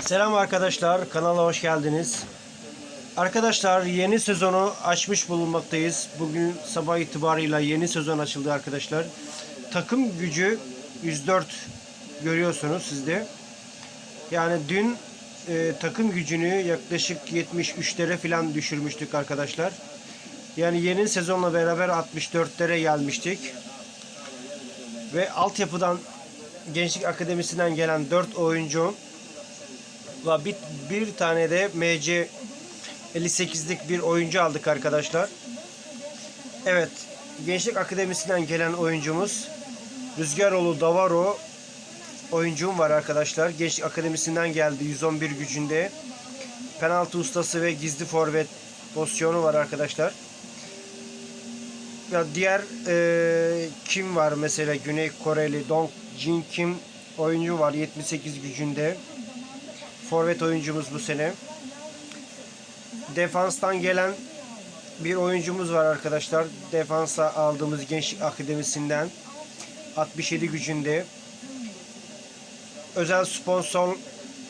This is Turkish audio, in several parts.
Selam arkadaşlar, kanala hoş geldiniz. Arkadaşlar yeni sezonu açmış bulunmaktayız. Bugün sabah itibarıyla yeni sezon açıldı arkadaşlar. Takım gücü 104 görüyorsunuz sizde. Yani dün e, takım gücünü yaklaşık 73'lere falan düşürmüştük arkadaşlar. Yani yeni sezonla beraber 64'lere gelmiştik. Ve altyapıdan Gençlik Akademisi'nden gelen 4 oyuncu ve bir, bir tane de MC 58'lik bir oyuncu aldık arkadaşlar. Evet. Gençlik Akademisi'nden gelen oyuncumuz Rüzgaroğlu Davaro oyuncum var arkadaşlar. Gençlik Akademisi'nden geldi 111 gücünde. Penaltı ustası ve gizli forvet pozisyonu var arkadaşlar. Ya diğer e, kim var mesela Güney Koreli Dong Jin Kim oyuncu var 78 gücünde. Forvet oyuncumuz bu sene. Defanstan gelen bir oyuncumuz var arkadaşlar. Defansa aldığımız Gençlik Akademisi'nden 67 gücünde. Özel sponsor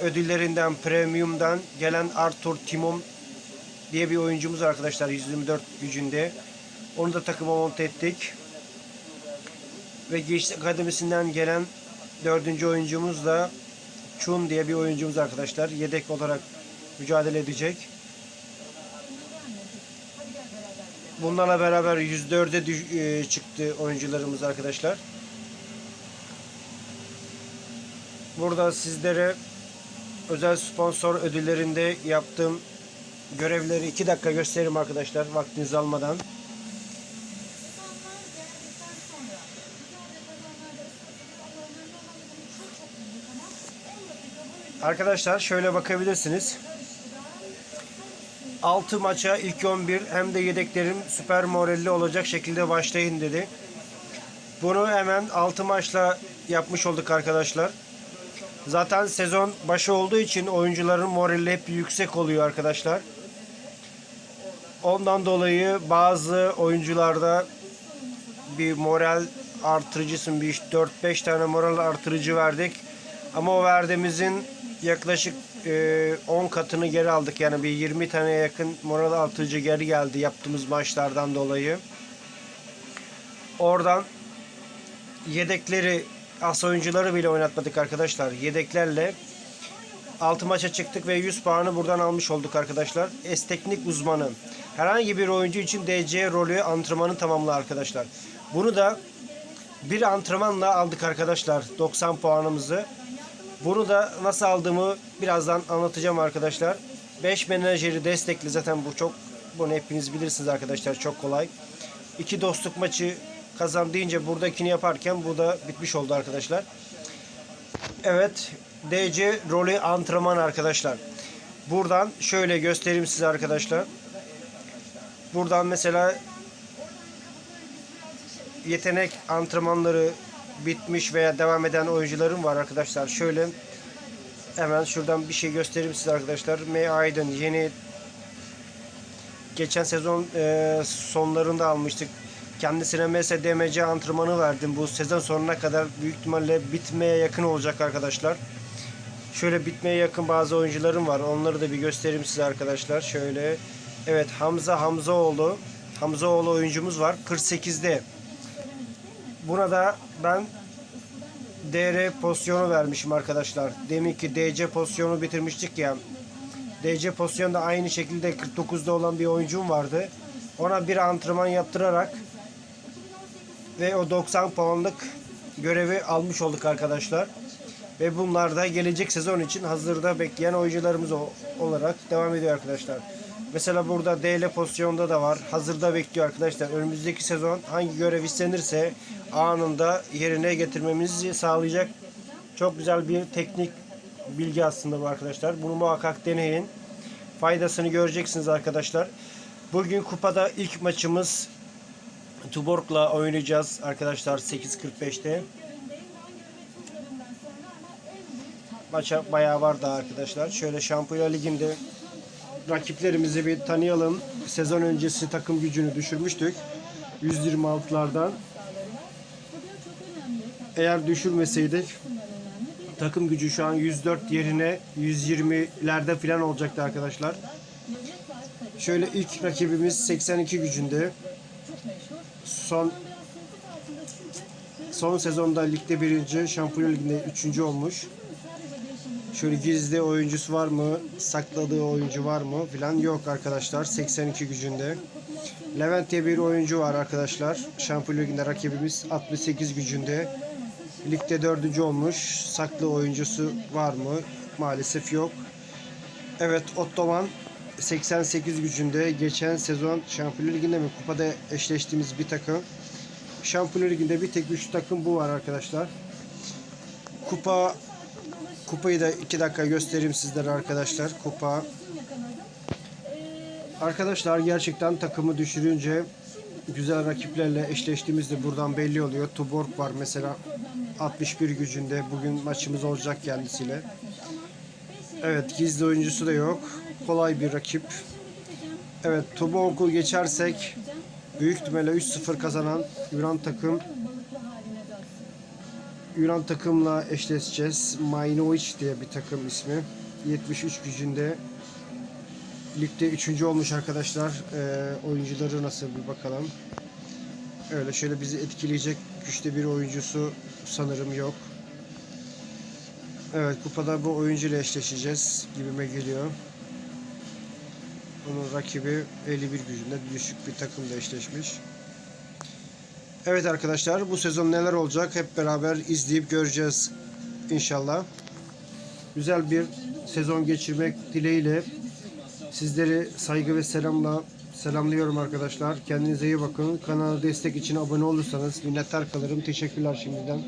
ödüllerinden, premiumdan gelen Arthur Timon diye bir oyuncumuz arkadaşlar 124 gücünde. Onu da takıma monte ettik. Ve Gençlik Akademisi'nden gelen dördüncü oyuncumuz da Chun diye bir oyuncumuz arkadaşlar. Yedek olarak mücadele edecek. Bunlarla beraber 104'e düş- e, çıktı oyuncularımız arkadaşlar. Burada sizlere özel sponsor ödüllerinde yaptığım görevleri 2 dakika göstereyim arkadaşlar vaktinizi almadan. Arkadaşlar şöyle bakabilirsiniz. 6 maça ilk 11 hem de yedeklerim süper moralli olacak şekilde başlayın dedi. Bunu hemen 6 maçla yapmış olduk arkadaşlar. Zaten sezon başı olduğu için oyuncuların morali hep yüksek oluyor arkadaşlar. Ondan dolayı bazı oyuncularda bir moral artırıcısın bir 4-5 tane moral artırıcı verdik. Ama o verdiğimizin yaklaşık e, 10 katını geri aldık. Yani bir 20 tane yakın moral artırıcı geri geldi yaptığımız maçlardan dolayı. Oradan yedekleri as oyuncuları bile oynatmadık arkadaşlar. Yedeklerle 6 maça çıktık ve 100 puanı buradan almış olduk arkadaşlar. Es teknik uzmanı. Herhangi bir oyuncu için DC rolü antrenmanı tamamla arkadaşlar. Bunu da bir antrenmanla aldık arkadaşlar 90 puanımızı. Bunu da nasıl aldığımı birazdan anlatacağım arkadaşlar. 5 menajeri destekli zaten bu çok bunu hepiniz bilirsiniz arkadaşlar çok kolay. 2 dostluk maçı kazan deyince buradakini yaparken bu da bitmiş oldu arkadaşlar. Evet DC rolü antrenman arkadaşlar. Buradan şöyle göstereyim size arkadaşlar. Buradan mesela yetenek antrenmanları bitmiş veya devam eden oyuncularım var arkadaşlar. Şöyle hemen şuradan bir şey göstereyim size arkadaşlar. May Aydın yeni geçen sezon e, sonlarında almıştık. Kendisine mesela DMC antrenmanı verdim. Bu sezon sonuna kadar büyük ihtimalle bitmeye yakın olacak arkadaşlar. Şöyle bitmeye yakın bazı oyuncularım var. Onları da bir göstereyim size arkadaşlar. Şöyle evet Hamza Hamzaoğlu Hamzaoğlu oyuncumuz var. 48'de Buna da ben DR pozisyonu vermişim arkadaşlar. Demin ki DC pozisyonu bitirmiştik ya. DC pozisyonda aynı şekilde 49'da olan bir oyuncum vardı. Ona bir antrenman yaptırarak ve o 90 puanlık görevi almış olduk arkadaşlar. Ve bunlar da gelecek sezon için hazırda bekleyen oyuncularımız olarak devam ediyor arkadaşlar. Mesela burada DL pozisyonda da var. Hazırda bekliyor arkadaşlar. Önümüzdeki sezon hangi görev istenirse anında yerine getirmemizi sağlayacak çok güzel bir teknik bilgi aslında bu arkadaşlar. Bunu muhakkak deneyin. Faydasını göreceksiniz arkadaşlar. Bugün kupada ilk maçımız Tuborg'la oynayacağız arkadaşlar 8.45'te. Maça bayağı var daha arkadaşlar. Şöyle Şampiyonlar Ligi'nde rakiplerimizi bir tanıyalım. Sezon öncesi takım gücünü düşürmüştük. 126'lardan. Eğer düşürmeseydik Takım gücü şu an 104 yerine 120'lerde falan olacaktı arkadaşlar. Şöyle ilk rakibimiz 82 gücünde. Son son sezonda ligde birinci, Şampiyonlar Ligi'nde üçüncü olmuş. Şöyle gizli oyuncusu var mı, sakladığı oyuncu var mı filan yok arkadaşlar. 82 gücünde. Levent diye bir oyuncu var arkadaşlar. Şampiyonlar Ligi'nde rakibimiz 68 gücünde. Ligde dördüncü olmuş. Saklı oyuncusu var mı? Maalesef yok. Evet Ottoman 88 gücünde geçen sezon Şampiyonlar Ligi'nde mi kupada eşleştiğimiz bir takım. Şampiyonlar Ligi'nde bir tek güçlü takım bu var arkadaşlar. Kupa kupayı da 2 dakika göstereyim sizlere arkadaşlar. Kupa Arkadaşlar gerçekten takımı düşürünce güzel rakiplerle eşleştiğimizde buradan belli oluyor. Tuborg var mesela 61 gücünde. Bugün maçımız olacak kendisiyle. Evet gizli oyuncusu da yok. Kolay bir rakip. Evet Tuborg'u geçersek büyük ihtimalle 3-0 kazanan Yunan takım Yunan takımla eşleşeceğiz. Majnovic diye bir takım ismi. 73 gücünde Ligde üçüncü olmuş arkadaşlar. Ee, oyuncuları nasıl bir bakalım. Öyle şöyle bizi etkileyecek güçte bir oyuncusu sanırım yok. Evet kupada bu oyuncuyla eşleşeceğiz gibime geliyor. Onun rakibi 51 gücünde düşük bir takımla eşleşmiş. Evet arkadaşlar bu sezon neler olacak hep beraber izleyip göreceğiz inşallah. Güzel bir sezon geçirmek dileğiyle Sizleri saygı ve selamla selamlıyorum arkadaşlar. Kendinize iyi bakın. Kanala destek için abone olursanız minnettar kalırım. Teşekkürler şimdiden.